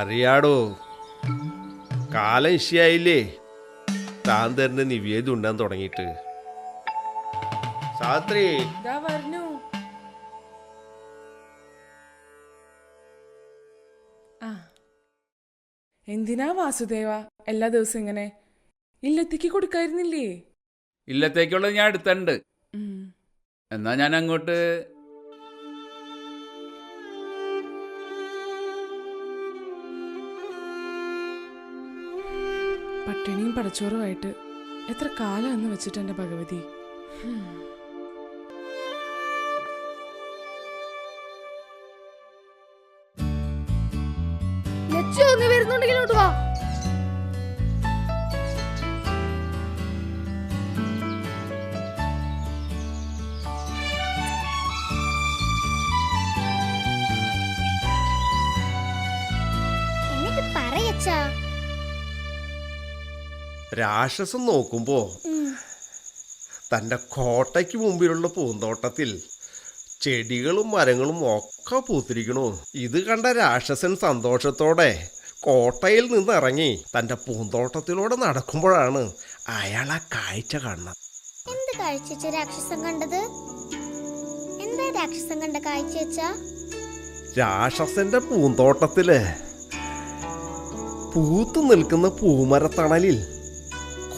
അറിയാടോ? കാലം ഇഷ്യായില്ലേ താൻ തരുന്ന നിവേദ്യം ഉണ്ടാൻ തുടങ്ങിയിട്ട് സാത്രി എന്തിനാ വാസുദേവ? എല്ലാ ദിവസവും ഇങ്ങനെ ഇല്ലത്തേക്ക് കൊടുക്കായിരുന്നില്ലേ? ഇല്ലത്തേക്കുള്ളത് ഞാൻ എടുത്തിട്ടുണ്ട്. എന്നാ ഞാൻ അങ്ങോട്ട് പട്ടിണിയും പടച്ചോറുമായിട്ട് എത്ര കാലം എന്ന് വെച്ചിട്ട് ഭഗവതി. ലച്ചു നീ വാ രാക്ഷസം നോക്കുമ്പോ തന്റെ കോട്ടയ്ക്ക് മുമ്പിലുള്ള പൂന്തോട്ടത്തിൽ ചെടികളും മരങ്ങളും ഒക്കെ പൂത്തിരിക്കണു. ഇത് കണ്ട രാക്ഷസൻ സന്തോഷത്തോടെ കോട്ടയിൽ നിന്ന് ഇറങ്ങി തന്റെ പൂന്തോട്ടത്തിലൂടെ നടക്കുമ്പോഴാണ് അയാൾ ആ കാഴ്ച കാണുന്നത്. എന്ത് കാഴ്ച രാക്ഷസൻ കണ്ടത്? എന്താ രാക്ഷസൻ കണ്ട കാഴ്ച വെച്ചാ രാക്ഷസന്റെ പൂന്തോട്ടത്തിൽ പൂത്തു നിൽക്കുന്ന പൂമരത്തണലിൽ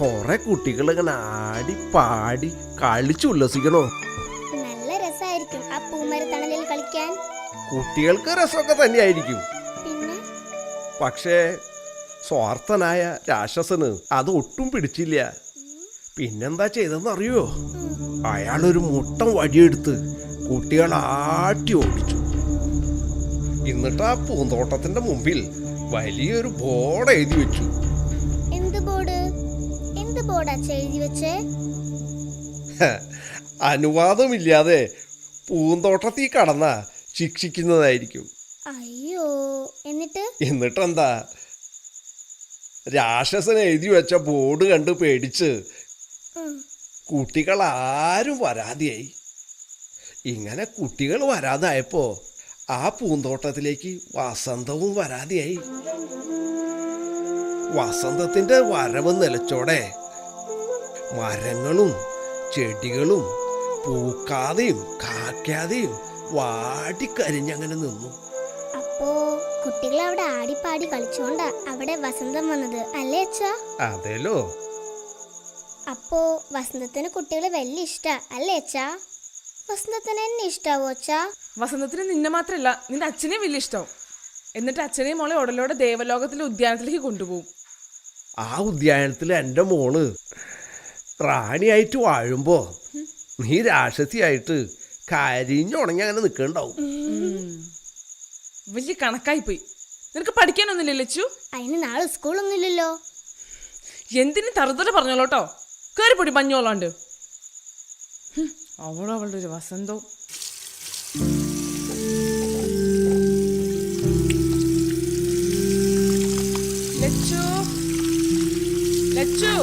കുറെ കുട്ടികൾ ഇങ്ങനെ ആടി പാടി കളിച്ചു ഉല്ലസിക്കണോ? നല്ല രസമായിരിക്കും ആ പൂമരത്തണലിൽ കളിക്കാൻ. കുട്ടികൾക്ക് രസമൊക്കെ തന്നെയായിരിക്കും. പിന്നെ? പക്ഷേ സ്വാർത്ഥനായ രാക്ഷസന് അത് ഒട്ടും പിടിച്ചില്ല. പിന്നെന്താ ചെയ്തെന്ന് അറിയോ? അയാളൊരു മുട്ടം വഴിയെടുത്ത് കുട്ടികൾ ആട്ടി ഓടിച്ചു. എന്നിട്ട് ആ പൂന്തോട്ടത്തിന്റെ മുമ്പിൽ വലിയൊരു ബോർഡ് എഴുതി വെച്ചു. ബോർഡാ എഴുതി വെച്ചേ. അനുവാദമില്ലാതെ പൂന്തോട്ടത്തിൽ കടന്ന ശിക്ഷിക്കുന്നതായിരിക്കും. അയ്യോ എന്നിട്ട്? എന്നിട്ടെന്താ? രാക്ഷസൻ എഴുതി വെച്ച ബോർഡ് കണ്ട് പേടിച്ച് കുട്ടികൾ ആരും വരാതെയായി. ഇങ്ങനെ കുട്ടികൾ വരാതായപ്പോ ആ പൂന്തോട്ടത്തിലേക്ക് വസന്തവും വരാതെയായി. വസന്തത്തിന്റെ വരവ് നിലച്ചോടെ മരങ്ങളും ചെടികളും പൂക്കാതെയും കാക്കാതെയും വാടിക്കരിഞ്ഞങ്ങനെ നിന്നു. അപ്പോ കുട്ടികൾ അവിടെ ആടിപ്പാടി കളിച്ചോണ്ടാ അവിടെ വസന്തം വന്നത് അല്ലേ അച്ഛാ? അതേലോ. അപ്പോ വസന്തത്തിന് കുട്ടികളെ വലിയ ഇഷ്ടാ അല്ലേ അച്ഛാ? വസന്തത്തിന് എന്നെ ഇഷ്ടാവോ അച്ഛാ? വസന്തത്തിന് നിന്നെ മാത്രല്ല നിന്റെ അച്ഛനെ വലിയ ഇഷ്ടം എന്നിട്ട് അച്ഛനെയും മോളെ ഉടലോടെ ദേവലോകത്തിലെ ഉദ്യാനത്തിലേക്ക് കൊണ്ടുപോകും. ആ ഉദ്യാനത്തിൽ എന്റെ മോൾ റാണിയായിട്ട് വാഴുമ്പോ നീ രാക്ഷസിയായിട്ട് കരിഞ്ഞുണങ്ങി അങ്ങനെ നിൽക്കണ്ടാവും വലിയ കണക്കായി പോയി നിനക്ക് പഠിക്കാനൊന്നുമില്ല ലച്ചു? അതിന് നാളെ സ്കൂളൊന്നുമില്ലല്ലോ. എന്തിനും തറുതല പറഞ്ഞോളോട്ടോ? കയറി പൊടി മഞ്ഞോളാണ്ട്. അവളോ അവളും അവളുടെ ഒരു വസന്തവും ലച്ചു? ലച്ചു?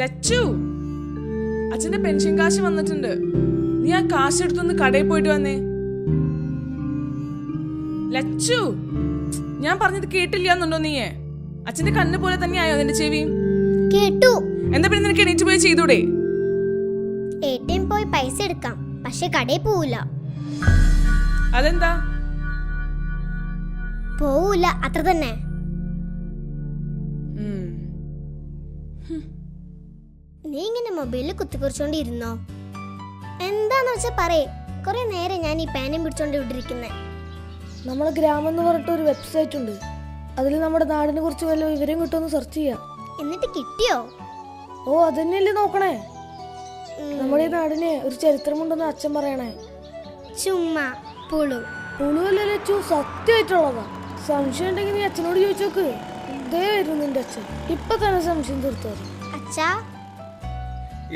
ലച്ചു അച്ഛന്റെ പെൻഷൻ കാശ് വന്നിട്ടുണ്ട്. നീ ആ കാശ് എടുത്തൊന്ന് കടയിൽ പോയിട്ട് വന്നേ. ലച്ചു ഞാൻ പറഞ്ഞത് കേട്ടില്ല എന്നുണ്ടോ നീയെ? അച്ഛന്റെ കണ്ണ് പോലെ ആയോ നിന്റെ ചെവി? കേട്ടു. എന്താ പിന്നെ നിനക്ക് എണീറ്റ് പോയി ചെയ്തൂടെ? എ ടി എം പോയി പൈസ എടുക്കാം പക്ഷെ കടയിൽ പോവില്ല അതെന്താ? പോവൂല അത്ര തന്നെ. നീ ഇങ്ങനെ മൊബൈലിൽ കുത്തിക്കുറിച്ചോണ്ടിരുന്നോ? എന്താന്ന് വെച്ചാ പറയേ. കുറെ നേരം ഞാൻ ഈ പാനും പിടിച്ചോണ്ട് ഇവിടെ നമ്മുടെ ഗ്രാമം എന്ന് പറഞ്ഞിട്ട് ഒരു വെബ്സൈറ്റ് ഉണ്ട്. അതിൽ നമ്മുടെ നാടിനെ കുറിച്ച് വല്ല വിവരം കിട്ടുമെന്ന് സെർച്ച് ചെയ്യാം. എന്നിട്ട് കിട്ടിയോ? ഓ അതന്നെയല്ലേ നോക്കണേ. നമ്മുടെ ഈ നാടിന് ഒരു ചരിത്രമുണ്ടെന്ന് അച്ഛൻ പറയണേ. ചുമ്മാ പുളു. പുളുവല്ലേ ലച്ചു സത്യമായിട്ടുള്ളതാ. സംശയം ഉണ്ടെങ്കിൽ നീ അച്ഛനോട് ചോദിച്ചോക്ക്. ഇതേ വരും നിന്റെ അച്ഛൻ. ഇപ്പൊ തന്നെ സംശയം തീർത്തു അച്ഛാ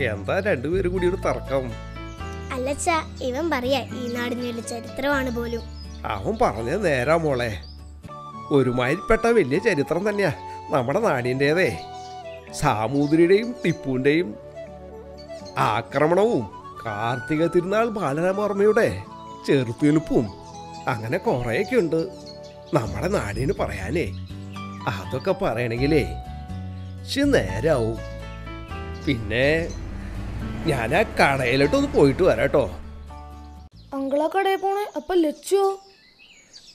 എന്താ രണ്ടുപേരും കൂടി ഒരു തർക്കം? അല്ലച്ച ഇവൻ പറയാ ഈ നാടിനുള്ള ചരിത്രമാണ് പോലും. അവൻ പറഞ്ഞ നേരാ മോളെ. ഒരുമാതിരിപ്പെട്ട വലിയ ചരിത്രം തന്നെയാ നമ്മുടെ നാടിന്റെതേ സാമൂതിരിയുടെയും ടിപ്പുവിന്റെയും ആക്രമണവും കാർത്തിക തിരുനാൾ ബാലരാമവർമ്മയുടെ ചെറുത്തുനിൽപ്പും അങ്ങനെ കുറേയൊക്കെ ഉണ്ട് നമ്മുടെ നാടിന് പറയാനേ അതൊക്കെ പറയണമെങ്കിലേ പക്ഷെ നേരാവും. പിന്നെ ഞാൻ ആ കടയിലോട്ടൊന്ന് പോയിട്ട് വരാട്ടോ. അങ്കിളാ കടയിൽ പോണേ? അപ്പൊ ലച്ചോ?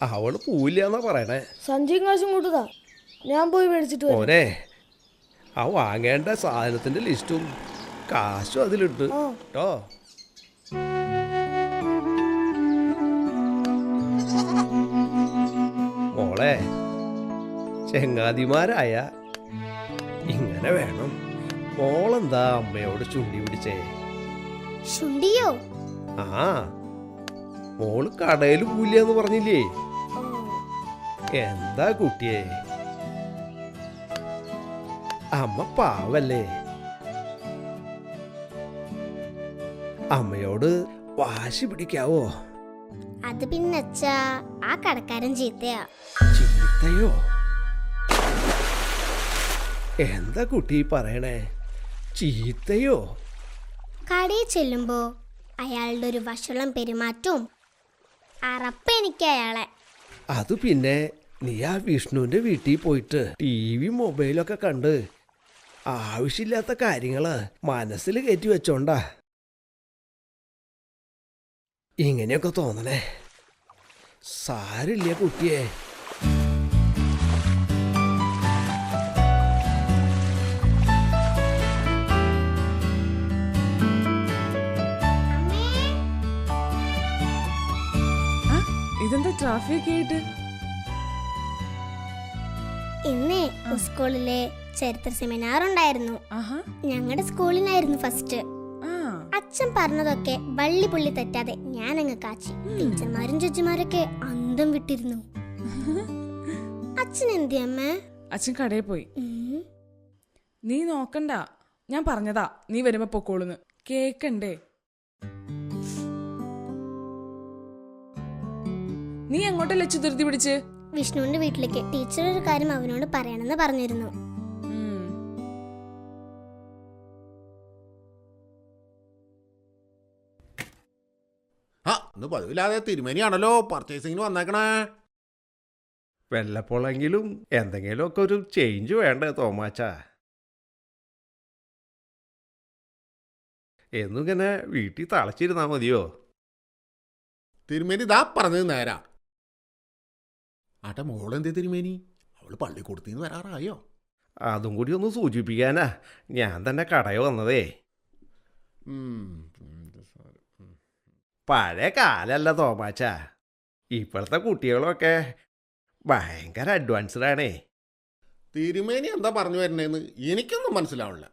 അവൾ പോവില്ല എന്നാ പറയണേ. സഞ്ചിയും കാശും കൂട്ടുതാ. ഞാൻ പോയി മേടിച്ചിട്ട് വരാം. മോനെ ആ വാങ്ങേണ്ട സാധനത്തിന്റെ ലിസ്റ്റും കാശും അതിലുണ്ട്. ആ. കേട്ടോ? മോളെ ചെങ്ങാതിമാരായ ഇങ്ങനെ വേണം. മോളെന്താ അമ്മയോട് ചുണ്ടി പിടിച്ചേ? ചുണ്ടിയോ? ആ മോൾ കടയിൽ പോവില്ല പറഞ്ഞില്ലേ? എന്താ കുട്ടിയെ? അമ്മ പാവല്ലേ? അമ്മയോട് വാശി പിടിക്കാവോ? അത് പിന്നെ ആ കടക്കാരൻ ചീത്തയാ. ചീത്തയോ? എന്താ കുട്ടി പറയണേ? ചീത്തയോ? കടയിൽ ചെല്ലുമ്പോ അയാളുടെ ഒരു വഷളം പെരുമാറ്റവും അറപ്പ് എനിക്ക് അയാളെ. അത് പിന്നെ നീ ആ വിഷ്ണുവിന്റെ വീട്ടിൽ പോയിട്ട് ടി വി മൊബൈലൊക്കെ കണ്ട് ആവശ്യമില്ലാത്ത കാര്യങ്ങൾ മനസ്സിൽ കയറ്റി വെച്ചോണ്ടാ. ഇങ്ങനെയൊക്കെ തോന്നണേ. സാരില്ല കുട്ടിയെ. ഇതെന്താ ട്രാഫിക് ആയിട്ട്? ഇന്ന് സ്കൂളിലെ ചരിത്ര സെമിനാർ ഉണ്ടായിരുന്നു. ഞങ്ങളുടെ സ്കൂളിനായിരുന്നു ഫസ്റ്റ് അച്ഛൻ പറഞ്ഞതൊക്കെ വള്ളി പുള്ളി തെറ്റാതെ ഞാൻ അങ്ങ് കാച്ചി ടീച്ചർമാരും ജഡ്ജിമാരൊക്കെ അന്തം വിട്ടിരുന്നു. അച്ഛൻ എന്തി അമ്മ അച്ഛൻ കടയിൽ പോയി. നീ നോക്കണ്ട. ഞാൻ പറഞ്ഞതാ. നീ വരുമ്പോ പൊക്കോളുന്ന്. കേക്കണ്ടേ? നീ എങ്ങോട്ടല്ലേ ലച്ചു ധൃതി പിടിച്ച്? വിഷ്ണുവിന്റെ വീട്ടിലേക്ക് ടീച്ചർ ഒരു കാര്യം അവനോട് പറയണമെന്ന് പറഞ്ഞിരുന്നു. ആ ഇന്ന് പതിവില്ലാതെ തിരുമേനിയാണല്ലോ പർച്ചേസിങ്ങിന് വന്നേക്കണേ. വല്ലപ്പോഴെങ്കിലും എന്തെങ്കിലുമൊക്കെ ഒരു ചേഞ്ച് വേണ്ടേ തോമാച്ച? എന്നും ഇങ്ങനെ വീട്ടിൽ തളച്ചിരുന്നാ മതിയോ? തിരുമേനി ഇതാ പറഞ്ഞത് നേരാ. ആട്ടെ മോളെന്തേ തിരുമേനി പള്ളി പള്ളിക്കൂടത്തിന്ന് വരാറായോ? അതും കൂടി ഒന്ന് സൂചിപ്പിക്കാനാ. ഞാൻ തന്നെ കടയിൽ വന്നതേ. പഴയ കാലല്ല തോമാച്ച. ഇപ്പോഴത്തെ കുട്ടികളൊക്കെ ഭയങ്കര അഡ്വാൻസ്ഡ് ആണേ. തിരുമേനി എന്താ പറഞ്ഞു വരണേന്ന് എനിക്കൊന്നും മനസ്സിലാവില്ല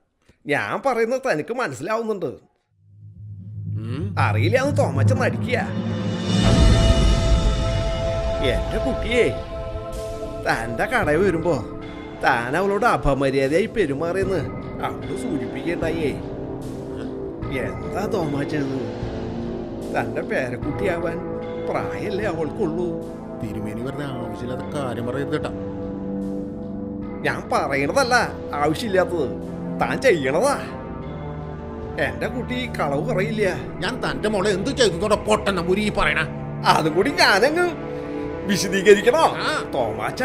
ഞാൻ പറയുന്നത് തനിക്ക് മനസ്സിലാവുന്നുണ്ട്. അറിയില്ല എന്ന് തോമാച്ച നടിക്കുക എന്റെ കുട്ടിയെ തന്റെ കടയിൽ വരുമ്പോ താൻ അവളോട് അപമര്യാദയായി പെരുമാറിയെന്ന് അവൾ സൂചിപ്പിക്കണ്ടായേ. എന്താ തോമാച്ചത് തന്റെ പേരക്കുട്ടിയാവാൻ പ്രായല്ലേ അവൾക്കുള്ളൂ. തിരുമേനി വെറുതെ ആവശ്യമില്ലാത്ത കാര്യം പറയരുത് കേട്ടാ. ഞാൻ പറയണതല്ല ആവശ്യമില്ലാത്തത് താൻ ചെയ്യണതാ. എന്റെ കുട്ടി കളവ് പറയില്ല ഞാൻ തന്റെ മോളെ എന്ത് ചെയ്തു പൊട്ടന്ന മുരി പറയണ. അതും കൂടി ഞാനങ്ങ് വിശദീകരിക്കണോ. തോമാച്ച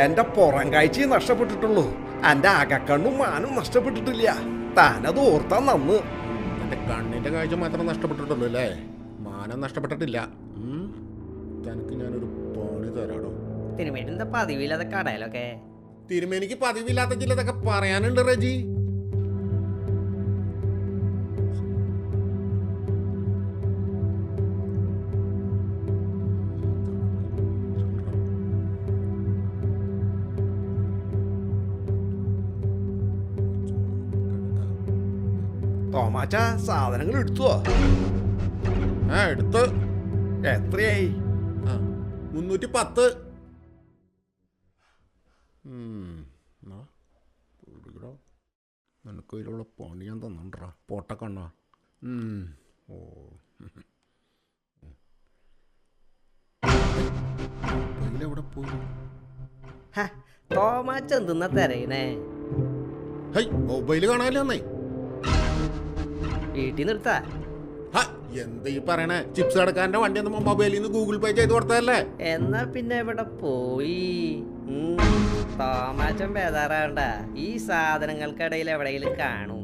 എന്റെ പുറം കാഴ്ച നഷ്ടപ്പെട്ടിട്ടുള്ളൂ. എന്റെ അകക്കണ്ണും മാനും നഷ്ടപ്പെട്ടിട്ടില്ല. താനത് ഓർത്താ നന്ന്. എന്റെ കണ്ണിന്റെ കാഴ്ച മാത്രം നഷ്ടപ്പെട്ടിട്ടുള്ളൂ അല്ലേ? മാനം നഷ്ടപ്പെട്ടിട്ടില്ല. തനിക്ക് ഞാനൊരു പണി തരാടോ? തിരുമേനി എന്താ പതിവില്ലാതെ കടയിലൊക്കെ? തിരുമേനിക്ക് പതിവില്ലാത്ത ചിലതൊക്കെ പറയാനുണ്ട് റജി. തോമാച്ച സാധനങ്ങൾ എടുത്തോ? ആ എടുത്ത്. എത്രയായി? മുന്നൂറ്റി പത്ത്. നിനക്ക് ഇതിലുള്ള പണി ഞാൻ തന്നിട്ടാ പൊട്ടക്കണ്ണ ഓ. എവിടെ പോയി? തോമാച്ച എന്തെന്നാ തെരയണേ? ഹൈ മൊബൈൽ കാണാനില്ലെന്നേ വീട്ടിൽ നിർത്താ. ഹ, എന്താ ഈ പറയണേ? ചിപ്സ് കടക്കാരന്റെ വണ്ടി ഒന്ന് മൊബൈലിൽ നിന്ന് ഗൂഗിൾ പേ ചെയ്ത് കൊടുത്തതല്ലേ? എന്നാ പിന്നെ ഇവിടെ പോയി. തോമാച്ചം തോമാച്ചൻ ബേജാറാവണ്ട ഈ സാധനങ്ങൾക്കിടയിൽ എവിടെയെങ്കിലും കാണും.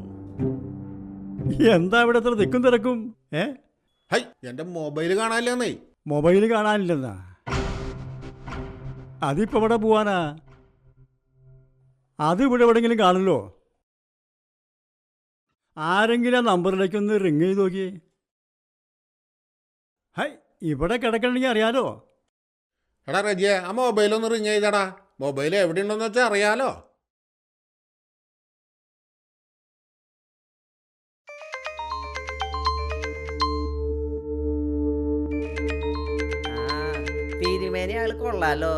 എന്താ ഇവിടെ ഇത്ര തിക്കും തിരക്കും? ഏ? ഹൈ എന്റെ മൊബൈൽ കാണാനില്ലെന്നേ. മൊബൈൽ കാണാനില്ലെന്നാ? അതിപ്പോ ഇവിടെ പോവാനാ? അത് ഇവിടെ എവിടെങ്കിലും കാണുമല്ലോ. ആരെങ്കിലും ആ നമ്പറിലേക്ക് ഒന്ന് റിങ് ചെയ്ത് നോക്കി ഹൈ ഇവിടെ കിടക്കണമെങ്കിൽ അറിയാലോ. എടാ റജിയെ ആ മൊബൈലൊന്ന് റിങ് ചെയ്തടാ. മൊബൈൽ എവിടെ ഉണ്ടെന്ന് വെച്ചാൽ അറിയാലോ. ആ തിരുമേനി ആൾ കൊള്ളാലോ.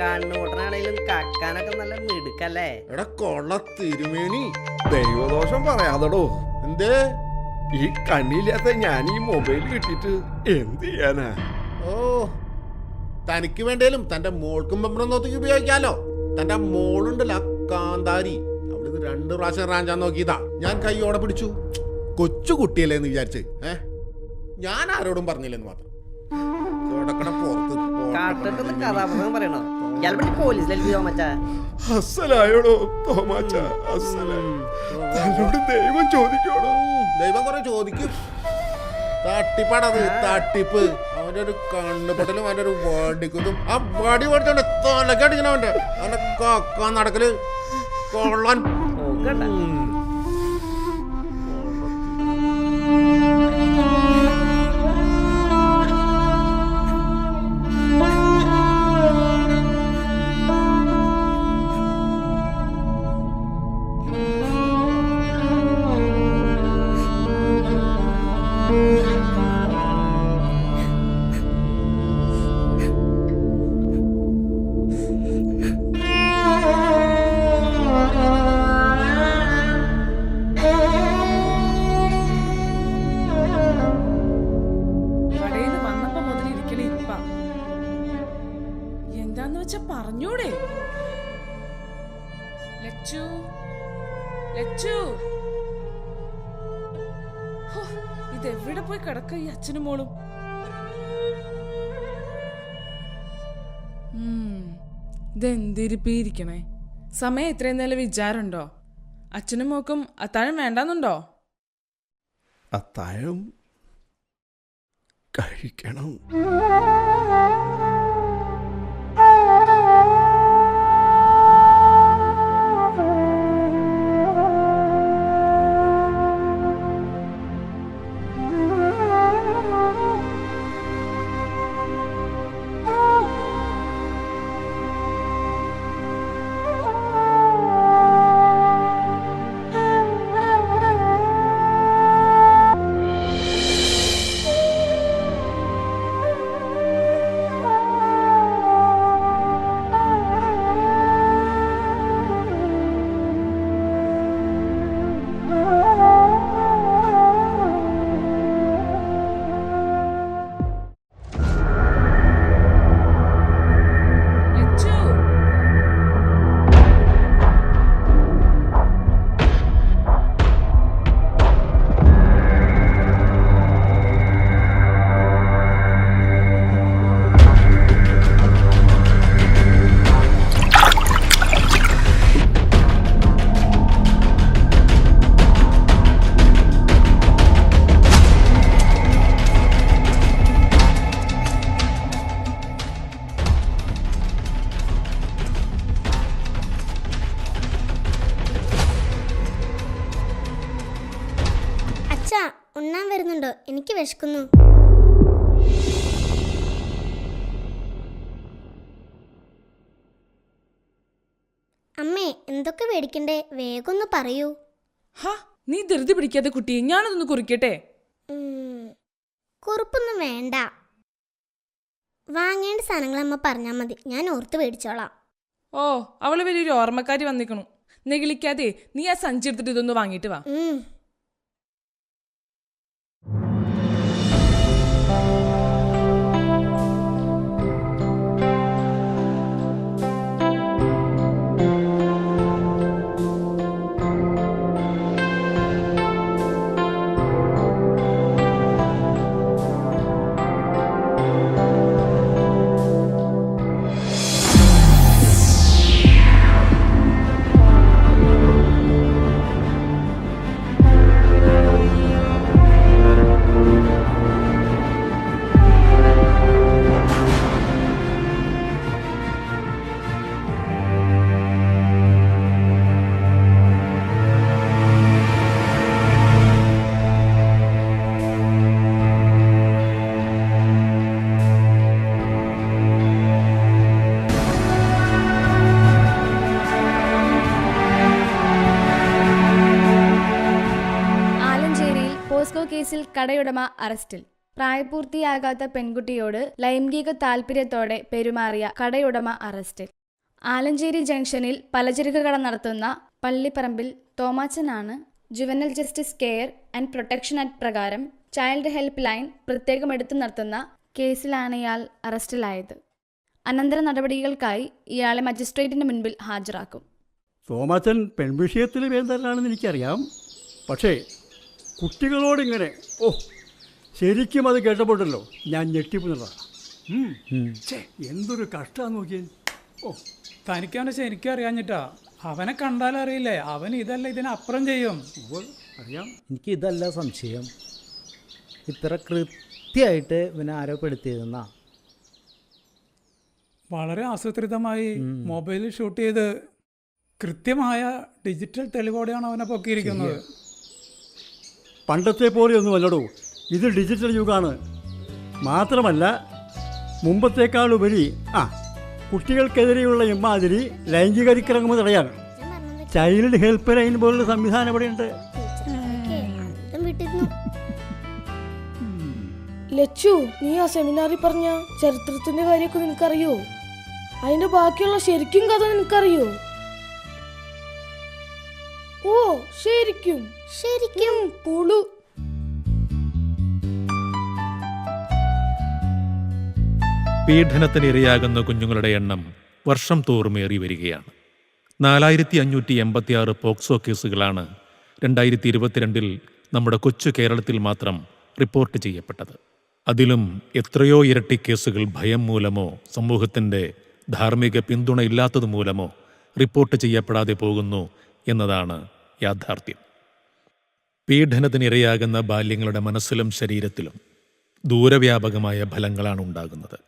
കണ്ണൂട്ടനാണേലും കക്കാനൊക്കെ നല്ല മിടുക്കല്ലേ. എടാ കൊള്ള തിരുമേനി. ദൈവദോഷം പറയാതടോ. എന്തേ? ഈ കണ്ണില്ലാത്ത ഞാൻ ഈ മൊബൈൽ കിട്ടിയിട്ട് എന്ത് ചെയ്യാനാ? ഓ തനിക്ക് വേണ്ടേലും തന്റെ മോൾക്കും പെമ്പറൊന്നൊത്തേക്ക് ഉപയോഗിക്കാലോ. തന്റെ മോളുണ്ടല്ലോ കാന്താരി. അവിടുന്ന് രണ്ടു പ്രാവശ്യം റാഞ്ചാൻ നോക്കിയതാ. ഞാൻ കൈയോടെ പിടിച്ചു. കൊച്ചു കുട്ടിയല്ലേ എന്ന് വിചാരിച്ച്. ഏ? ഞാൻ ആരോടും പറഞ്ഞില്ലെന്ന് മാത്രം. കിടക്കണ പുറത്ത് കഥാപ്രസംഗം പറയണോ? ഇയാൾ പറ്റി പോലീസിലേക്ക് തോമച്ചാ അസലായോടോ? തോമാച്ച തന്നോട് ദൈവം ചോദിക്കോടോ ദൈവം കുറെ ചോദിക്കും. തട്ടിപ്പാടത് തട്ടിപ്പ്. അവന്റെ ഒരു കണ്ണുപൊട്ടലും അവന്റെ ഒരു വടിക്കുതും ആ വടി പഠിച്ചോണ്ട് തലക്കടിക്കണ അവന്റെ കാക്കാൻ നടക്കൽ. കൊള്ളാൻ. വെച്ചാ പറഞ്ഞൂടെ ലച്ചു. ലച്ചു ഇതെവിടെ പോയി കിടക്ക ഈ അച്ഛനും മോളും? ഇതെന്തിരിപ്പിയിരിക്കണേ? സമയം ഇത്രയും നേരം വിചാരമുണ്ടോ? അച്ഛനും മോക്കും അത്താഴം വേണ്ടാന്നുണ്ടോ? അത്താഴം കഴിക്കണം. എനിക്ക് വിശക്കുന്നു. അമ്മേ എന്തൊക്കെ മേടിക്കണ്ടേ? വേഗം ഒന്ന് പറയൂ. ഹാ നീ ധൃതി പിടിക്കാതെ കുട്ടി ഞാനതൊന്ന് കുറിക്കട്ടെ? കുറിപ്പൊന്നും വേണ്ട. വാങ്ങേണ്ട സാധനങ്ങൾ അമ്മ പറഞ്ഞാൽ മതി. ഞാൻ ഓർത്ത് മേടിച്ചോളാം. ഓ അവൾ വലിയൊരു ഓർമ്മക്കാരി വന്നിക്കണു. നെഗിളിക്കാതെ നീ ആ സഞ്ചി എടുത്തിട്ട് ഇതൊന്ന് വാങ്ങിയിട്ട് വാ. കടയുടമ അറസ്റ്റിൽ. പ്രായപൂർത്തിയാകാത്ത പെൺകുട്ടിയോട് ലൈംഗിക താൽപര്യത്തോടെ പെരുമാറിയ കടയുടമ അറസ്റ്റിൽ. ആലഞ്ചേരി ജംഗ്ഷനിൽ പലചരക്ക് കട നടത്തുന്ന പള്ളിപ്പറമ്പിൽ തോമാച്ചനാണ് juvenile justice care and protection act പ്രകാരം ചൈൽഡ് ഹെൽപ്പ് ലൈൻ പ്രത്യേകം എടുത്തു നടത്തുന്ന കേസിലാണ് ഇയാൾ അറസ്റ്റിലായത്. അനന്തര നടപടികൾക്കായി ഇയാളെ മജിസ്ട്രേറ്റിന് മുൻപിൽ ഹാജരാക്കും. തോമാച്ചൻ പെൺവിഷയത്തിൽ വേന്തരനാണെന്ന് എനിക്കറിയാം. പക്ഷേ കുട്ടികളോടിങ്ങനെ ഓ ശരിക്കും അത് കേട്ടപ്പോട്ടല്ലോ ഞാൻ ഞെട്ടിപ്പോന്നതാണ് എന്തൊരു കഷ്ടമാണ് നോക്കിയേ. ഓ തനിക്കവനെ ശരിക്കും അറിയാഞ്ഞിട്ടാ അവനെ കണ്ടാലറിയില്ലേ അവൻ ഇതല്ല ഇതിനപ്പുറം ചെയ്യും. അറിയാം. എനിക്ക് ഇതല്ല സംശയം. ഇത്ര കൃത്യമായിട്ട് ഇവനെ ആരോപ്പെടുത്തിയിരുന്ന വളരെ ആസൂത്രിതമായി മൊബൈലിൽ ഷൂട്ട് ചെയ്ത് കൃത്യമായ ഡിജിറ്റൽ തെളിവോടെയാണ് അവനെ പൊക്കിയിരിക്കുന്നത്. പണ്ടത്തെ പോലെയൊന്നും അല്ലടോ. ഇത് ഡിജിറ്റൽ യുഗമാണ് മാത്രമല്ല മുമ്പത്തേക്കാൾ ഉപരി ആ കുട്ടികൾക്കെതിരെയുള്ള ഇമാതിരി ലൈംഗികരിക്കിറങ്ങുമ്പോൾ തടയാൻ ചൈൽഡ് ഹെൽപ്പ് ലൈൻ പോലുള്ള സംവിധാനം ഇവിടെയുണ്ട് വിട്ടിരുന്നു ലച്ചു നീ ആ സെമിനാറിൽ പറഞ്ഞ ചരിത്രത്തിന്റെ കാര്യമൊക്കെ നിനക്കറിയോ? അതിന്റെ ബാക്കിയുള്ള ശരിക്കും കഥ നിനക്കറിയോ? ഓ ശരിക്കും. ശരിക്കും. പുളു. പീഡനത്തിന് ഇരയാകുന്ന കുഞ്ഞുങ്ങളുടെ എണ്ണം വർഷം തോറുമേറി വരികയാണ്. നാലായിരത്തി അഞ്ഞൂറ്റി എൺപത്തിയാറ് പോക്സോ കേസുകളാണ് രണ്ടായിരത്തി ഇരുപത്തിരണ്ടിൽ നമ്മുടെ കൊച്ചു കേരളത്തിൽ മാത്രം റിപ്പോർട്ട് ചെയ്യപ്പെട്ടത്. അതിലും എത്രയോ ഇരട്ടി കേസുകൾ ഭയം മൂലമോ സമൂഹത്തിന്റെ ധാർമ്മിക പിന്തുണ ഇല്ലാത്തത് മൂലമോ റിപ്പോർട്ട് ചെയ്യപ്പെടാതെ പോകുന്നു എന്നതാണ് യാഥാർത്ഥ്യം. പീഡനത്തിനിരയാകുന്ന ബാല്യങ്ങളുടെ മനസ്സിലും ശരീരത്തിലും ദൂരവ്യാപകമായ ഫലങ്ങളാണ് ഉണ്ടാകുന്നത്.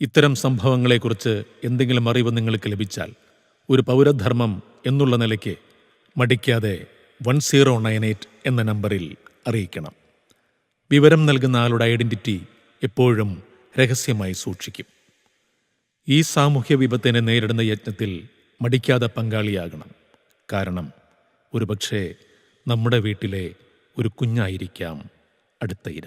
ഇത്തരം സംഭവങ്ങളെക്കുറിച്ച് എന്തെങ്കിലും അറിവ് നിങ്ങൾക്ക് ലഭിച്ചാൽ ഒരു പൗരധർമ്മം എന്നുള്ള നിലയ്ക്ക് മടിക്കാതെ വൺ സീറോ നയൻ എയ്റ്റ് എന്ന നമ്പറിൽ അറിയിക്കണം. വിവരം നൽകുന്ന ആളുടെ ഐഡന്റിറ്റി എപ്പോഴും രഹസ്യമായി സൂക്ഷിക്കും. ഈ സാമൂഹ്യ വിപത്തിനെ നേരിടുന്ന യജ്ഞത്തിൽ മടിക്കാതെ പങ്കാളിയാകണം. കാരണം ഒരുപക്ഷെ നമ്മുടെ വീട്ടിലെ ഒരു കുഞ്ഞായിരിക്കാം അടുത്ത ഇര.